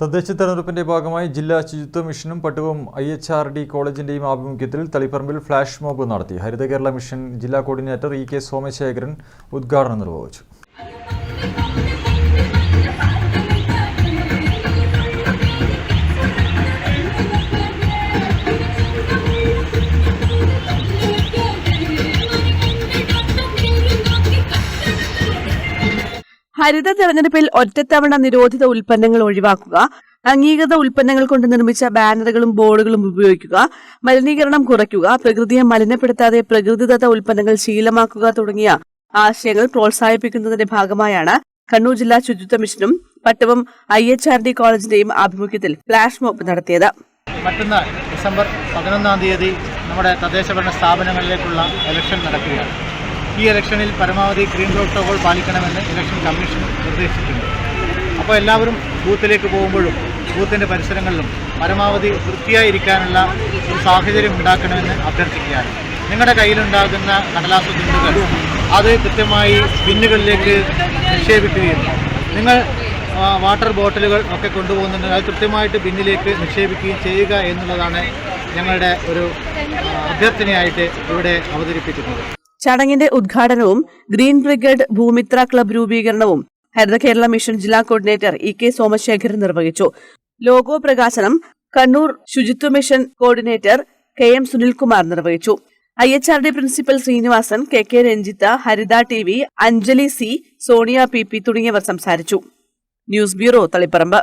തദ്ദേശ തെരഞ്ഞെടുപ്പിന്റെ ഭാഗമായി ജില്ലാ ശുചിത്വ മിഷനും Pattuvam I H R D കോളേജിന്റെയും ആഭിമുഖ്യത്തിൽ തളിപ്പറമ്പിൽ ഫ്ലാഷ് മോബ് നടത്തി. ഹരിത കേരള മിഷൻ ജില്ലാ കോർഡിനേറ്റർ ഇ കെ സോമശേഖരൻ ഉദ്ഘാടനം നിർവഹിച്ചു. ഹരിത തെരഞ്ഞെടുപ്പിൽ ഒറ്റത്തവണ നിരോധിത ഉൽപ്പന്നങ്ങൾ ഒഴിവാക്കുക അംഗീകൃത ഉൽപ്പന്നങ്ങൾ കൊണ്ട് നിർമ്മിച്ച ബാനറുകളും ബോർഡുകളും ഉപയോഗിക്കുക മലിനീകരണം കുറയ്ക്കുക പ്രകൃതിയെ മലിനപ്പെടുത്താതെ പ്രകൃതിദത്ത ഉൽപ്പന്നങ്ങൾ ശീലമാക്കുക തുടങ്ങിയ ആശയങ്ങൾ പ്രോത്സാഹിപ്പിക്കുന്നതിന്റെ ഭാഗമായാണ് കണ്ണൂർ ജില്ലാ ശുചിത്വ മിഷനും Pattuvam I H R D കോളേജിന്റെയും ആഭിമുഖ്യത്തിൽ ഫ്ലാഷ് മോബ് നടത്തിയത്. മറ്റന്നാൾ ഡിസംബർ പതിനൊന്നാം തീയതി നമ്മുടെ തദ്ദേശഭരണ സ്ഥാപനങ്ങളിലേക്കുള്ള ഇലക്ഷൻ നടക്കുകയാണ്. ഈ ഇലക്ഷനിൽ പരമാവധി ഗ്രീൻ പ്രോട്ടോകോൾ പാലിക്കണമെന്ന് ഇലക്ഷൻ കമ്മീഷൻ നിർദ്ദേശിച്ചിട്ടുണ്ട്. അപ്പോൾ എല്ലാവരും ബൂത്തിലേക്ക് പോകുമ്പോഴും ബൂത്തിന്റെ പരിസരങ്ങളിലും പരമാവധി വൃത്തിയായിരിക്കാനുള്ള ഒരു സാഹചര്യം ഉണ്ടാക്കണമെന്ന് അഭ്യർത്ഥിക്കുകയാണ്. നിങ്ങളുടെ കയ്യിലുണ്ടാകുന്ന കടലാസ തുണ്ടുകൾ അത് കൃത്യമായി ബിന്നുകളിലേക്ക് നിക്ഷേപിക്കുകയും നിങ്ങൾ വാട്ടർ ബോട്ടിലുകൾ ഒക്കെ കൊണ്ടുപോകുന്നുണ്ട്. അത് കൃത്യമായിട്ട് ബിന്നിലേക്ക് നിക്ഷേപിക്കുകയും ചെയ്യുക എന്നുള്ളതാണ് ഞങ്ങളുടെ ഒരു അഭ്യർത്ഥനയായിട്ട് ഇവിടെ അവതരിപ്പിക്കുന്നത്. ചടങ്ങിന്റെ ഉദ്ഘാടനവും ഗ്രീൻ ബ്രിഗേഡ് ഭൂമിത്ര ക്ലബ് രൂപീകരണവും ഹരിത കേരള മിഷൻ ജില്ലാ കോർഡിനേറ്റർ ഇ കെ സോമശേഖരൻ നിർവഹിച്ചു. ലോഗോ പ്രകാശനം കണ്ണൂർ ശുചിത്വ mission coordinator K M Sunilkumar നിർവഹിച്ചു. I H R D principal Srinivasan K K Ranjitha Haritha T V Anjali C Sonia P P തുടങ്ങിയവർ സംസാരിച്ചു. News bureau Taliparamba.